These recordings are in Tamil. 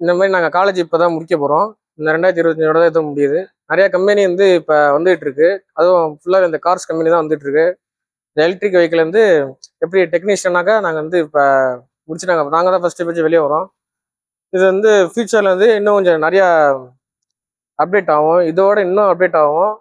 இந்த மாதிரி நாங்கள் காலேஜ் இப்போ தான் முடிக்க போகிறோம் இந்த ரெண்டாயிரத்தி இருபத்தஞ்சோட தான் எதுவும் முடியுது. நிறையா கம்பெனி வந்து இப்போ வந்துகிட்டு இருக்கு. அதுவும் ஃபுல்லாக இந்த கார்ஸ் கம்பெனி தான் வந்துட்டு இருக்கு. இந்த எலக்ட்ரிக் வெஹிக்கிள் வந்து எப்படி டெக்னீஷியனாக நாங்கள் வந்து இப்போ முடிச்சு நாங்கள் நாங்கள் தான் ஃபஸ்ட்டு பேச்சு வெளியே வரோம். இது வந்து ஃபியூச்சரில் வந்து இன்னும் கொஞ்சம் நிறையா அப்டேட் ஆகும். இதோட இன்னும் அப்டேட் ஆகும்.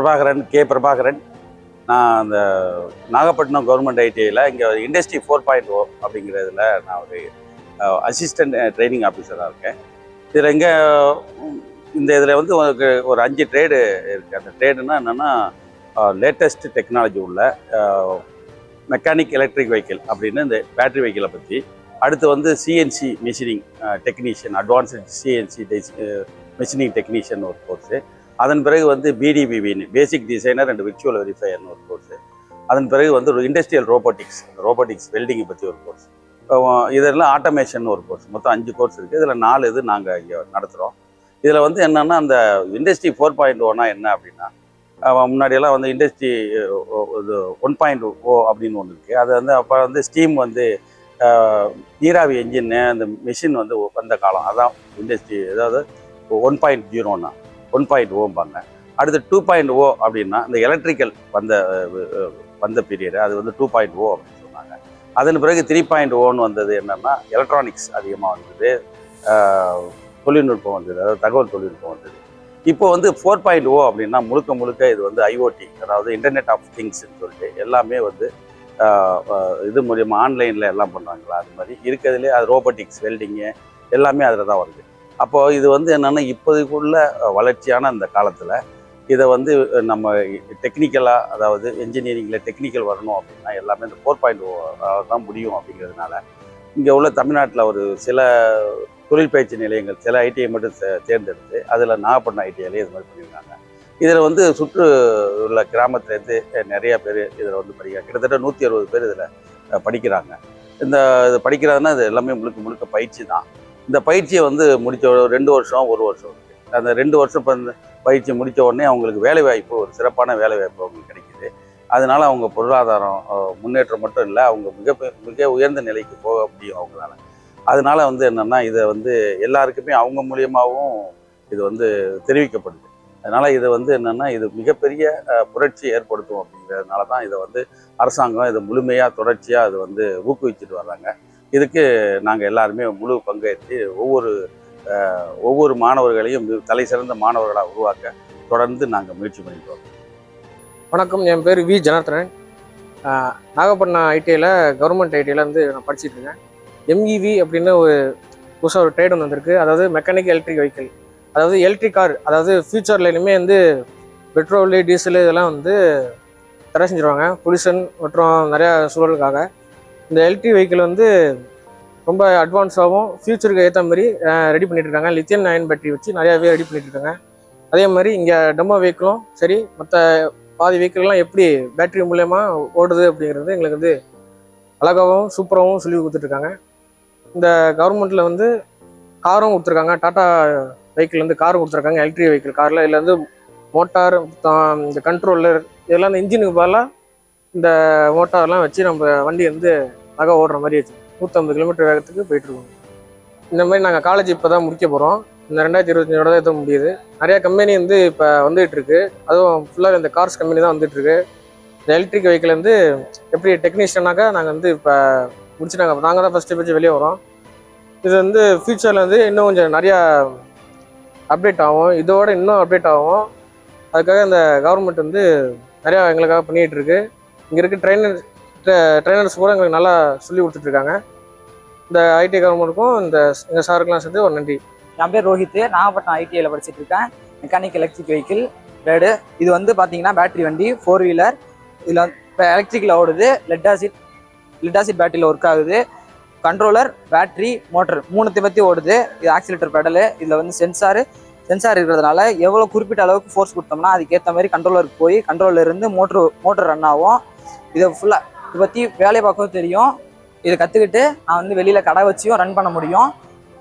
பிரபாகரன் கே பிரபாகரன் நான் அந்த நாகப்பட்டினம் கவர்மெண்ட் ஐடிஐயில் இங்கே இண்டஸ்ட்ரி ஃபோர் பாயிண்ட் ஓ அப்படிங்கிறதுல நான் ஒரு அசிஸ்டன்ட் ட்ரைனிங் ஆஃபீஸராக இருக்கேன். இதில் இங்கே இந்த இதில் வந்து உங்களுக்கு ஒரு அஞ்சு ட்ரேடு இருக்குது அந்த ட்ரேடுனா என்னென்னா லேட்டஸ்ட் டெக்னாலஜி உள்ள மெக்கானிக் எலக்ட்ரிக் வெஹிக்கிள் அப்படின்னு இந்த பேட்டரி வெஹிக்கிளை பற்றி அடுத்து வந்து CNC machining technician advanced CNC machining technician ஒரு கோர்ஸு அதன் பிறகு வந்து பிடிபிவின்னு பேசிக் டிசைனர் அண்ட் விர்ச்சுவல் வெரிஃபையர்னு ஒரு கோர்ஸு அதன் பிறகு வந்து ஒரு இண்டஸ்ட்ரியல் ரோபோட்டிக்ஸ் ரோபோட்டிக்ஸ் வெல்டிங்கை பற்றி ஒரு கோர்ஸ் இதெல்லாம் ஆட்டோமேஷன் ஒரு கோர்ஸ் மொத்தம் அஞ்சு கோர்ஸ் இருக்குது இதில் நாலு இது நாங்கள் இங்கே நடத்துகிறோம் இதில் வந்து என்னென்னா அந்த இண்டஸ்ட்ரி ஃபோர் பாயிண்ட் ஒன்னா என்ன அப்படின்னா முன்னாடியெல்லாம் வந்து இண்டஸ்ட்ரி இது ஒன் பாயிண்ட் ஓ அப்படின்னு ஒன்று இருக்குது அது வந்து அப்போ வந்து ஸ்டீம் வந்து நீராவி என்ஜின்னு அந்த மிஷின் வந்து வந்த காலம். அதான் இண்டஸ்ட்ரி அதாவது ஒன் பாயிண்ட் ஜீரோன்னா ஒன் பாயிண்ட் ஓம்பாங்க oh அடுத்து டூ பாயிண்ட் ஓ அப்படின்னா இந்த எலக்ட்ரிக்கல் வந்த வந்த பீரியடு அது வந்து டூ பாயிண்ட் ஓ அப்படின்னு சொன்னாங்க. அதன் பிறகு த்ரீ பாயிண்ட் ஓன்னு வந்தது என்னென்னா எலக்ட்ரானிக்ஸ் அதிகமாக வந்தது. தொழில்நுட்பம் வந்தது அதாவது தகவல் தொழில்நுட்பம் வந்தது. இப்போ வந்து ஃபோர் பாயிண்ட் ஓ அப்படின்னா முழுக்க முழுக்க இது வந்து ஐஓடி அதாவது இன்டர்நெட் ஆஃப் திங்ஸ்னு சொல்லிட்டு எல்லாமே வந்து இது மூலியமாக ஆன்லைனில் எல்லாம் பண்ணுறாங்களா அது மாதிரி இருக்கிறதுலே அது ரோபோட்டிக்ஸ் வெல்டிங்கு எல்லாமே அதில் தான் வருது. அப்போது இது வந்து என்னென்னா இப்போதைக்குள்ள வளர்ச்சியான அந்த காலத்தில் இதை வந்து நம்ம டெக்னிக்கலாக அதாவது என்ஜினியரிங்கில் டெக்னிக்கல் வரணும் அப்படின்னா எல்லாமே இந்த ஃபோர் பாயிண்ட் தான் முடியும் அப்படிங்கிறதுனால இங்கே உள்ள தமிழ்நாட்டில் ஒரு சில தொழில் பயிற்சி நிலையங்கள் சில ஐடிஐ மட்டும் தேர்ந்தெடுத்து அதில் நாகப்பட்டினம் ஐடிஐலேயே இது மாதிரி பண்ணியிருக்காங்க. இதில் வந்து சுற்று உள்ள கிராமத்துலேருந்து நிறையா பேர் இதில் வந்து படிக்கிறாங்க கிட்டத்தட்ட நூற்றி அறுபது பேர் இதில் படிக்கிறாங்க. இந்த இது படிக்கிறதுனா இது எல்லாமே முழுக்க முழுக்க பயிற்சி தான். இந்த பயிற்சியை வந்து முடித்த ரெண்டு வருஷம் ஒரு வருஷம் அந்த ரெண்டு வருஷம் இப்போ இந்த பயிற்சி முடித்த உடனே அவங்களுக்கு வேலை வாய்ப்பு ஒரு சிறப்பான வேலை வாய்ப்பு அவங்களுக்கு கிடைக்கிது. அதனால் அவங்க பொருளாதாரம் முன்னேற்றம் மட்டும் இல்லை அவங்க மிக பெ- மிக உயர்ந்த நிலைக்கு போக முடியும் அவங்களால. அதனால் வந்து என்னென்னா இதை வந்து எல்லாருக்குமே அவங்க மூலியமாகவும் இது வந்து தெரிவிக்கப்படுது. அதனால் இது வந்து என்னென்னா இது மிகப்பெரிய புரட்சி ஏற்படுத்தும் அப்படிங்கிறதுனால தான் இதை வந்து அரசாங்கம் இதை முழுமையாக தொடர்ச்சியாக இது வந்து ஊக்குவிச்சுட்டு வர்றாங்க. இதுக்கு நாங்கள் எல்லாருமே முழு பங்கேற்று ஒவ்வொரு ஒவ்வொரு மாணவர்களையும் தலை சிறந்த மாணவர்களாக உருவாக்க தொடர்ந்து நாங்கள் முயற்சி பண்ணிக்கிறோம். வணக்கம். என் பேர் வி ஜனார்த்தனன். நாகப்பட்டினம் ஐடிஐயில் கவர்மெண்ட் ஐடிஐயில் வந்து நான் படிச்சிட்டு இருக்கேன். எம்இவி அப்படின்னு ஒரு புதுசாக ஒரு ட்ரேட் ஒன்று வந்திருக்கு. அதாவது மெக்கானிக் எலக்ட்ரிக் வெஹிக்கிள் அதாவது எலக்ட்ரிக் கார் அதாவது ஃபியூச்சரில் இனிமேல் வந்து பெட்ரோலு டீசலு இதெல்லாம் வந்து தடை செஞ்சுருவாங்க. பொல்யூஷன் மற்றும் நிறையா சூழலுக்காக. இந்த எலக்ட்ரிக் வெஹிக்கிள் வந்து ரொம்ப அட்வான்ஸாகவும் ஃபியூச்சருக்கு ஏற்ற மாதிரி ரெடி பண்ணிட்டு இருக்காங்க லித்தியம் நயன் பேட்டரி வச்சு நிறையாவே ரெடி பண்ணிட்டு இருக்காங்க அதே மாதிரி இங்கே டெமோ வெஹிக்கிளும் சரி மற்ற பாதி வெஹிக்கிள்லாம் எப்படி பேட்டரி மூலயமா ஓடுது அப்படிங்கிறது எங்களுக்கு வந்து அழகாகவும் சூப்பராகவும் சொல்லி கொடுத்துட்ருக்காங்க இந்த கவர்மெண்ட்டில் வந்து காரும் கொடுத்துருக்காங்க. டாட்டா வெஹிக்கிள் வந்து கார் கொடுத்துருக்காங்க. எலக்ட்ரிக் வெஹிக்கிள் காரில் இதில் வந்து மோட்டார் இந்த கண்ட்ரோலர் இதெல்லாம் இந்த இன்ஜினுக்கு பதிலாக இந்த மோட்டார்லாம் வச்சு நம்ம வண்டி வந்து அழகாக ஓடுற மாதிரி வச்சு நூற்றம்பது கிலோமீட்டர் வேகத்துக்கு போயிட்டுருக்கோம் இந்த மாதிரி நாங்கள் காலேஜ் இப்போ தான் முடிக்க போகிறோம் இந்த ரெண்டாயிரத்தி இருபத்தஞ்சோட தான் எதுவும் முடியுது. நிறையா கம்பெனி வந்து இப்போ வந்துகிட்டு இருக்கு. அதுவும் ஃபுல்லாக இந்த கார்ஸ் கம்பெனி தான் வந்துட்டு இருக்கு. இந்த எலக்ட்ரிக் வெஹிக்கிள் வந்து எப்படி டெக்னீஷியனாக நாங்கள் வந்து இப்போ முடிச்சு நாங்கள் நாங்கள் தான் ஃபஸ்ட்டு பேச்சு வெளியே வரோம். இது வந்து ஃப்யூச்சரில் வந்து இன்னும் கொஞ்சம் நிறையா அப்டேட் ஆகும். இதோட இன்னும் அப்டேட் ஆகும். அதுக்காக இந்த கவர்மெண்ட் வந்து நிறையா எங்களுக்காக பண்ணிகிட்டு இருக்கு. இங்கே இருக்க ட்ரைனர் ட்ரைனர்ஸ் கூட எங்களுக்கு நல்லா சொல்லி கொடுத்துட்ருக்காங்க. இந்த ஐடி கவர்மெண்ட்டுக்கும் இந்த எங்கள் சாருக்கெல்லாம் சேர்த்து ஒரு நன்றி. என் பேர் ரோஹித். நாகப்பட்டினம் ஐடிஐயில் படிச்சுட்டு இருக்கேன் மெக்கானிக் எலக்ட்ரிக் வெஹிக்கிள் ரேடு இது வந்து பார்த்தீங்கன்னா பேட்டரி வண்டி ஃபோர் வீலர் இதில் இப்போ எலக்ட்ரிக்கில் ஓடுது. லெட் ஆசிட் லெட் ஆசிட் பேட்டரியில் ஒர்க் ஆகுது. கண்ட்ரோலர் பேட்டரி மோட்டர் மூணுத்தை பற்றி ஓடுது. இது ஆக்சிலேட்டர் பெடலு இதில் வந்து சென்சாரு சென்சார் இருக்கிறதுனால எவ்வளோ குறிப்பிட்ட அளவுக்கு ஃபோர்ஸ் கொடுத்தோம்னா அதுக்கேற்ற மாதிரி கண்ட்ரோலருக்கு போய் கண்ட்ரோலர் இருந்து மோட்ரு மோட்டர் ரன் ஆகும். இதை ஃபுல்லாக இதை பற்றி வேலையை பார்க்கவும் தெரியும். இதை கற்றுக்கிட்டு நான் வந்து வெளியில் கடை வச்சியும் ரன் பண்ண முடியும்.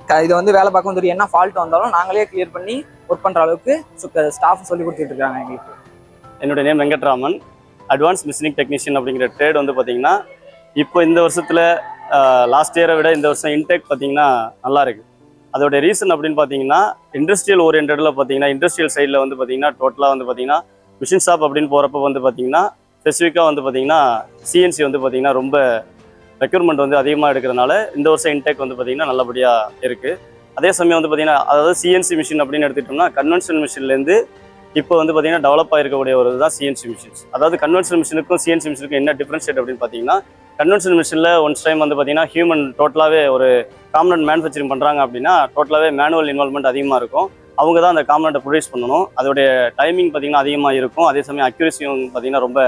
க- இதை வந்து வேலை பார்க்கவும் தெரியும். என்ன ஃபால்ட் வந்தாலும் நாங்களே கிளியர் பண்ணி ஒர்க் பண்ணுற அளவுக்கு ஸ்டாஃப் சொல்லி கொடுத்துட்டு இருக்காங்க எங்களுக்கு. என்னுடைய name Venkatraman. Advance machining technician அப்படிங்கிற ட்ரேட் வந்து பார்த்தீங்கன்னா இப்போ இந்த வருஷத்தில் லாஸ்ட் இயரை விட இந்த வருஷம் இன்டெக் பார்த்தீங்கன்னா நல்லா இருக்குது அதோடைய ரீசன் அப்படின்னு பார்த்தீங்கன்னா இண்டஸ்ட்ரியல் ஓரியன்டில் பார்த்தீங்கன்னா இண்டஸ்ட்ரியல் சைடில் வந்து பார்த்தீங்கன்னா டோட்டலாக வந்து பார்த்தீங்கன்னா மிஷின் ஷாப் அப்படின்னு போகிறப்ப வந்து பார்த்தீங்கன்னா ஸ்பெசிஃபிக்காக வந்து பார்த்தீங்கன்னா சிஎன்சி வந்து பார்த்தீங்கன்னா ரொம்ப ரெக்யூர்மெண்ட் வந்து அதிகமாக எடுக்கிறதுனால இந்த வருஷம் இன்டேக் வந்து பார்த்தீங்கன்னா நல்லபடியாக இருக்குது அதே சமயம் வந்து பார்த்தீங்கன்னா அதாவது சிஎன்சி மிஷின் அப்படின்னு எடுத்துக்கிட்டோம்னா கன்வென்ஷனல் மிஷின்லேருந்து இப்போ வந்து பார்த்தீங்கன்னா டெவலப் ஆகிருக்கக்கூடிய ஒரு தான் சிஎன்சி மிஷின்ஸ் அதாவது கன்வென்ஷனல் மிஷினுக்கும் சிஎன்சி மிஷினுக்கும் என்ன டிஃப்ரென்ஷியேட் அப்படின்னு பார்த்தீங்கன்னா கன்வென்ஷனல் மிஷினில் ஒன்ஸ் டைம் வந்து பார்த்தீங்கன்னா ஹியூமன் டோட்டலாகவே ஒரு காம்பனண்ட் மேனுஃபேக்சரிங் பண்ணுறாங்க அப்படின்னா டோட்டலாகவே மேனுவல் இன்வால்மெண்ட் அதிகமாக இருக்கும். அவங்க தான் அந்த காம்பனண்ட்டை ப்ரொடியூஸ் பண்ணணும். அதோடைய டைமிங் பார்த்தீங்கன்னா அதிகமாக இருக்கும். அதே சமயம் அக்யூரஸியும் பார்த்தீங்கன்னா ரொம்ப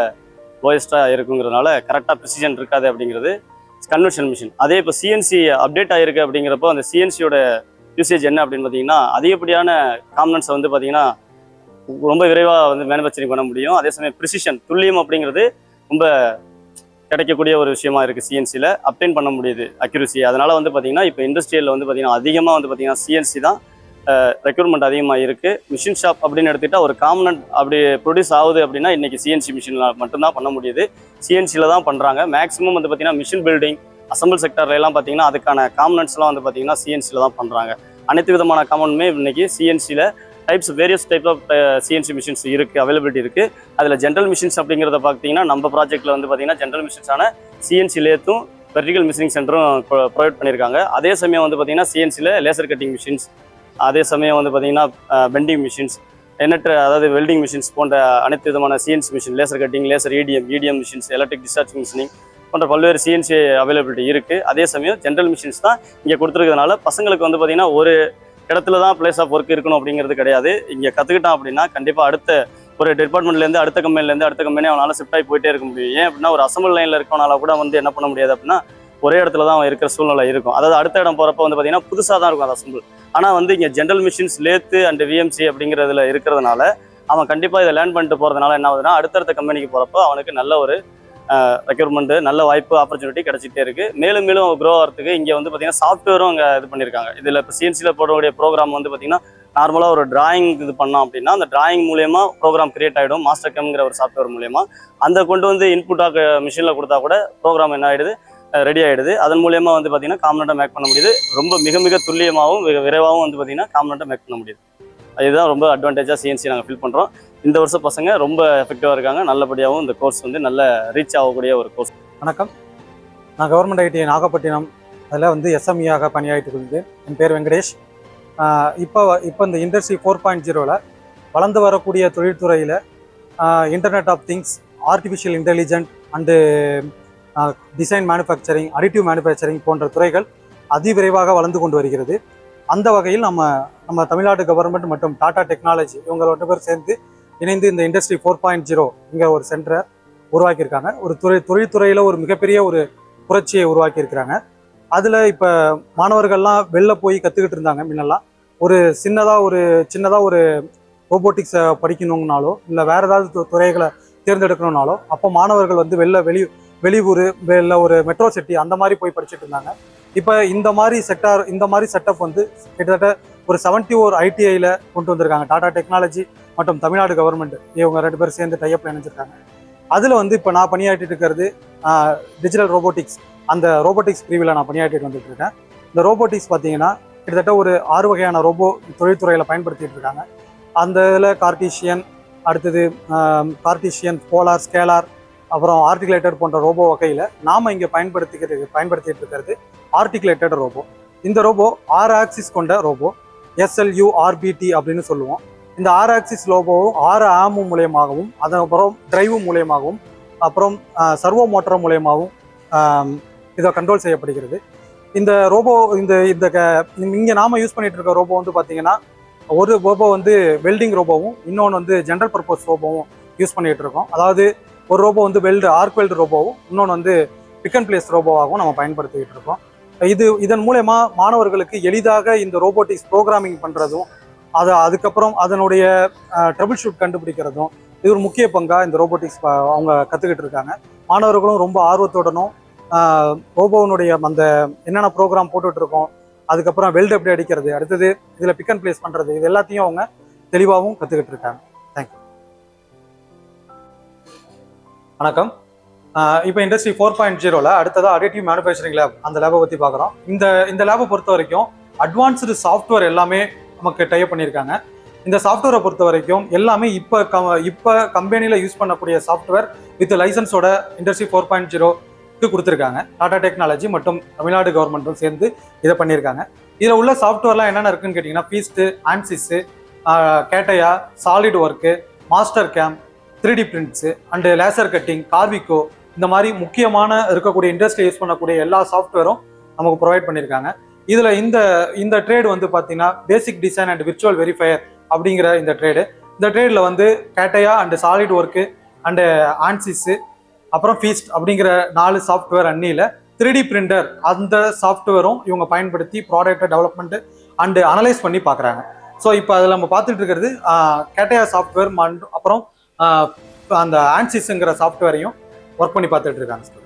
லோயஸ்ட்டாக இருக்குங்கிறதுனால கரெக்டாக ப்ரிசிஷன் இருக்காது அப்படிங்கிறது கன்வென்ஷன் மிஷின் அதே இப்போ சிஎன்சி அப்டேட் ஆகிருக்கு அப்படிங்கிறப்போ அந்த சிஎன்சியோட யூசேஜ் என்ன அப்படின்னு பார்த்தீங்கன்னா அதிகப்படியான காம்பனன்ட்ஸை வந்து பார்த்தீங்கன்னா ரொம்ப விரைவாக வந்து மேனுஃபேக்சரிங் பண்ண முடியும். அதே சமயம் ப்ரிசிஷன் துல்லியம் அப்படிங்கிறது ரொம்ப கிடைக்கக்கூடிய ஒரு விஷயமா இருக்குது சிஎன்சியில் அப்டைன் பண்ண முடியுது அக்யூரசி அதனால் வந்து பார்த்தீங்கன்னா இப்போ இண்டஸ்ட்ரியலில் வந்து பார்த்தீங்கன்னா அதிகமாக வந்து பார்த்தீங்கன்னா சிஎன்சி தான் ரெக்யூர்மெண்ட் அதிகமாக இருக்குது மிஷின் ஷாப் அப்படின்னு எடுத்துக்கிட்டால் ஒரு காமனட் அப்படி ப்ரொடியூஸ் ஆகுது அப்படின்னா இன்றைக்கி சிஎன்சி மிஷினில் மட்டும்தான் பண்ண முடியுது. சிஎன்சியில் தான் பண்ணுறாங்க மேக்ஸிமம் வந்து பார்த்தீங்கன்னா மிஷின் பில்டிங் அசம்பிள் செக்டர்லாம் பார்த்திங்கன்னா பார்த்தீங்கன்னா அதுக்கான காமனட்ஸ்லாம் வந்து பார்த்தீங்கன்னா சிஎன்சியில் தான் பண்ணுறாங்க அனைத்து விதமான காமனுமே இன்றைக்கி சிஎன்சியில் types various type of CNC machines இருக்குது அவைலபிலிட்டி இருக்குது அதில் ஜென்ரல் மிஷின்ஸ் அப்படிங்கிறத பார்த்தீங்கன்னா நம்ம ப்ராஜெக்ட்டில் வந்து பார்த்தீங்கன்னா ஜென்ரல் மிஷின்ஸான சிஎன்சி லேத்தும் வெர்டிகல் மிஷினிங் சென்டரும் ப்ரொவைட் பண்ணியிருக்காங்க அதே சமயம் வந்து பார்த்தீங்கன்னா சிஎன்சியில் லேசர் கட்டிங் மிஷின்ஸ் அதே சமயம் வந்து பார்த்தீங்கன்னா பெண்டிங் மிஷின்ஸ் எண்ணற்ற அதாவது வெல்டிங் மிஷின்ஸ் போன்ற அனைத்து விதமான CNC machine laser cutting laser EDM EDM machines electric discharge machining போன்ற பல்வேறு சிஎன்சி அவைலபிலிட்டி இருக்குது அதே சமயம் ஜென்ரல் மிஷின்ஸ் தான் இங்கே கொடுத்துருக்கிறதுனால பசங்களுக்கு வந்து பார்த்திங்கன்னா ஒரு இடத்துல தான் பிளேஸ் ஆஃப் ஒர்க் இருக்கணும் அப்படிங்கிறது கிடையாது. இங்கே கற்றுக்கிட்டான் அப்படின்னா கண்டிப்பாக அடுத்த ஒரு டிபார்ட்மெண்ட்லேருந்து அடுத்த கம்பெனிலேருந்து அடுத்த கம்பெனி அவனால் ஷிஃப்ட் ஆகி போயிட்டே இருக்க முடியும். ஏன் அப்படின்னா ஒரு அசம்பிள் லைனில் இருக்கவனால கூட வந்து என்ன பண்ண முடியாது அப்படின்னா ஒரே இடத்துல தான் அவன் இருக்கிற சூழ்நிலை இருக்கும். அதாவது அடுத்த இடம் போகிறப்ப வந்து பார்த்தீங்கன்னா புதுசாக தான் இருக்கும் அந்த சிம்பிள் ஆனால் வந்து இங்கே general machines lathe and VMC அப்படிங்கிறதுல இருக்கிறதுனால அவன் கண்டிப்பாக இதை லேர்ன் பண்ணிட்டு போகிறதுனால என்ன ஆகுதுன்னா அடுத்தடுத்த கம்பெனிக்கு போகிறப்போ அவனுக்கு நல்ல ஒரு ரெக்யூர்மெண்ட்டு நல்ல வாய்ப்பு ஆப்பர்ச்சுனிட்டி கிடச்சிட்டே இருக்குது மேலும் மேலும் க்ரோ ஆகிறதுக்கு இங்கே வந்து பார்த்தீங்கன்னா சாஃப்ட்வேரும் அங்கே இது பண்ணியிருக்காங்க இதில் இப்போ சிஎன்சியில் போடக்கூடிய ப்ரோக்ராம் வந்து பார்த்தீங்கன்னா நார்மலாக ஒரு டிராயிங் இது பண்ணோம் அப்படின்னா அந்த டிராயிங் மூலயமா ப்ரோக்ராம் கிரியேட் ஆகிடும் மாஸ்டர் கேம்ங்கிற ஒரு சாஃப்ட்வேர் மூலயமா. அந்த கொண்டு வந்து இன்புட்டாக மிஷினில் கொடுத்தா கூட ப்ரோக்ராம் என்ன ஆகிடுது ரெடி ஆகிடுது அதன் மூலயமா வந்து பார்த்தீங்கன்னா காம்பனண்ட்டை மேக் பண்ண முடியுது. ரொம்ப மிக மிக துல்லியமாகவும் மிக விரைவாகவும் வந்து பார்த்தீங்கன்னா காம்பனண்ட்டை மேக் பண்ண முடியுது. இதுதான் ரொம்ப அட்வான்டேஜாக சிஎன்சி நாங்கள் ஃபில் பண்ணுறோம் இந்த வருஷம் பசங்க ரொம்ப எஃபெக்டிவாக இருக்காங்க. நல்லபடியாகவும் இந்த கோர்ஸ் வந்து நல்ல ரீச் ஆகக்கூடிய ஒரு கோர்ஸ் வணக்கம். நான் கவர்மெண்ட் ஐடி நாகப்பட்டினம். அதில் வந்து எஸ்எம்இயாக பணியாற்றிட்டு இருந்தது என் பேர் வெங்கடேஷ். இப்போ இப்போ இந்த இண்டஸ்ட்ரி ஃபோர் பாயிண்ட் ஜீரோவில் வளர்ந்து வரக்கூடிய தொழில்துறையில் internet of things artificial intelligent and design manufacturing additive manufacturing போன்ற துறைகள் அதிவிரைவாக வளர்ந்து கொண்டு வருகிறது. அந்த வகையில் நம்ம நம்ம தமிழ்நாடு கவர்மெண்ட் மற்றும் டாடா டெக்னாலஜி இவங்க ரெண்டு பேர் சேர்ந்து இணைந்து இந்த இண்டஸ்ட்ரி ஃபோர் பாயிண்ட் ஜீரோ இங்கே ஒரு சென்டரை உருவாக்கியிருக்காங்க. ஒரு துறை தொழில்துறையில் ஒரு மிகப்பெரிய ஒரு புரட்சியை உருவாக்கியிருக்கிறாங்க. அதில் இப்போ மாணவர்கள்லாம் வெளில போய் கற்றுக்கிட்டு இருந்தாங்க முன்னெல்லாம். ஒரு சின்னதாக ஒரு சின்னதாக ஒரு ரோபோட்டிக்ஸை படிக்கணுங்கனாலோ இல்லை வேறு ஏதாவது து- துறைகளை தேர்ந்தெடுக்கணும்னாலோ அப்போ மாணவர்கள் வந்து வெளில வெளி வெளியூர் இல்லை ஒரு மெட்ரோ சிட்டி அந்த மாதிரி போய் படிச்சுட்டு இருந்தாங்க. இப்போ இந்த மாதிரி செக்டார் இந்த மாதிரி செட்டப் வந்து கிட்டத்தட்ட ஒரு செவன்ட்டி ஓர் ஐடிஐயில் கொண்டு வந்திருக்காங்க. டாடா டெக்னாலஜி மற்றும் தமிழ்நாடு கவர்மெண்ட் இவங்க ரெண்டு பேரும் சேர்ந்து டைப்பில் இணைஞ்சிருக்காங்க. அதில் வந்து இப்போ நான் பணியாற்றிட்டு இருக்கிறது டிஜிட்டல் ரோபோட்டிக்ஸ் அந்த ரோபோட்டிக்ஸ் பிரிவில் நான் பணியாற்றிட்டு வந்துட்டு இருக்கேன். இந்த ரோபோட்டிக்ஸ் பார்த்தீங்கன்னா கிட்டத்தட்ட ஒரு ஆறு வகையான ரோபோ தொழில்துறையில் பயன்படுத்திட்டு இருக்காங்க. அந்த இதில் கார்டீஷியன் அடுத்தது கார்டீஷியன் போலார் ஸ்கேலார் அப்புறம் ஆர்டிகுலேட்டர் போன்ற ரோபோ வகையில் நாம் இங்கே பயன்படுத்திக்கிறது பயன்படுத்திட்டு இருக்கிறது ஆர்டிகுலேட்டட் ரோபோ இந்த ரோபோ ஆறு ஆக்சிஸ் கொண்ட ரோபோ எஸ்எல்யூ ஆர்பிடி அப்படின்னு சொல்லுவோம். இந்த ஆறு ஆக்சிஸ் ரோபோவும் ஆறு ஆமும் மூலியமாகவும் அதுக்கப்புறம் டிரைவு மூலியமாகவும் அப்புறம் சர்வோ மோட்டர் மூலியமாகவும் இதை கண்ட்ரோல் செய்யப்படுகிறது. இந்த ரோபோ இந்த இந்த க- நாம் யூஸ் பண்ணிட்டு இருக்க ரோபோ வந்து பார்த்திங்கன்னா ஒரு ரோபோ வந்து வெல்டிங் ரோபோவும் இன்னொன்று வந்து ஜென்ரல் பர்பஸ் ரோபோவும் யூஸ் பண்ணிகிட்டு இருக்கோம் அதாவது ஒரு ரோபோ வந்து வெல்டு ஆர்க் வெல்டு ரோபோவும் இன்னொன்று வந்து பிக் அண்ட் பிளேஸ் ரோபோவாகவும் நம்ம பயன்படுத்திக்கிட்டு இருக்கோம். இது இதன் மூலயமா மாணவர்களுக்கு எளிதாக இந்த ரோபோட்டிக்ஸ் ப்ரோக்ராமிங் பண்ணுறதும் அதை அதுக்கப்புறம் அதனுடைய ட்ரபிள் ஷூட் கண்டுபிடிக்கிறதும் இது ஒரு முக்கிய பங்காக இந்த ரோபோட்டிக்ஸ் அவங்க கற்றுக்கிட்டு இருக்காங்க. மாணவர்களும் ரொம்ப ஆர்வத்துடனும் ரோபோனுடைய அந்த என்னென்ன ப்ரோக்ராம் போட்டுட்ருக்கோம் அதுக்கப்புறம் வெல்டு எப்படி அடிக்கிறது அடுத்தது இதில் பிக் அண்ட் பிளேஸ் பண்ணுறது இது எல்லாத்தையும் அவங்க தெளிவாகவும் கற்றுக்கிட்டு இருக்காங்க. வணக்கம். இப்போ இண்டஸ்ட்ரி ஃபோர் பாயிண்ட் ஜீரோவில் அடுத்ததாக அடிட்டிவ் மேனுஃபேக்சரிங் லேப் அந்த லேபை பற்றி பார்க்குறோம் இந்த இந்த லேபை பொறுத்த வரைக்கும் அட்வான்ஸ்டு சாஃப்ட்வேர் எல்லாமே நமக்கு டைப் பண்ணியிருக்காங்க. இந்த சாஃப்ட்வேரை பொறுத்த வரைக்கும் எல்லாமே இப்போ கம் இப்போ கம்பெனியில் யூஸ் பண்ணக்கூடிய சாஃப்ட்வேர் வித் லைசன்ஸோட இண்டஸ்ட்ரி ஃபோர் பாயிண்ட் ஜீரோக்கு கொடுத்துருக்காங்க. டாடா டெக்னாலஜி மற்றும் தமிழ்நாடு கவர்மெண்ட்டும் சேர்ந்து இதை பண்ணியிருக்காங்க. இதில் உள்ள சாஃப்ட்வேர்லாம் என்னென்ன இருக்குன்னு கேட்டிங்கன்னா feast Ansys CATIA SolidWorks Mastercam three D prints and laser cutting கார்விகோ இந்த மாதிரி முக்கியமான இருக்கக்கூடிய இண்டஸ்ட்ரி யூஸ் பண்ணக்கூடிய எல்லா சாஃப்ட்வேரும் நமக்கு ப்ரொவைட் பண்ணியிருக்காங்க இதில் இந்த இந்த ட்ரேடு வந்து பார்த்தீங்கன்னா basic design and virtual verifier அப்படிங்கிற இந்த ட்ரேடு இந்த ட்ரேடில் வந்து CATIA and SolidWorks and Ansys அப்புறம் ஃபீஸ்ட் அப்படிங்கிற நாலு சாஃப்ட்வேர் அன்னியில் த்ரீ டி பிரிண்டர் அந்த சாஃப்ட்வேரும் இவங்க பயன்படுத்தி ப்ராடக்டை டெவலப்மெண்ட் அண்டு அனலைஸ் பண்ணி பார்க்குறாங்க ஸோ இப்போ அதில் நம்ம பார்த்துட்டு இருக்கிறது கேட்டையா சாஃப்ட்வேர் அப்புறம் அந்த ஆன்சிஸுங்கிற சாஃப்ட்வேரையும் ஒர்க் பண்ணி பார்த்துட்டு இருக்காங்க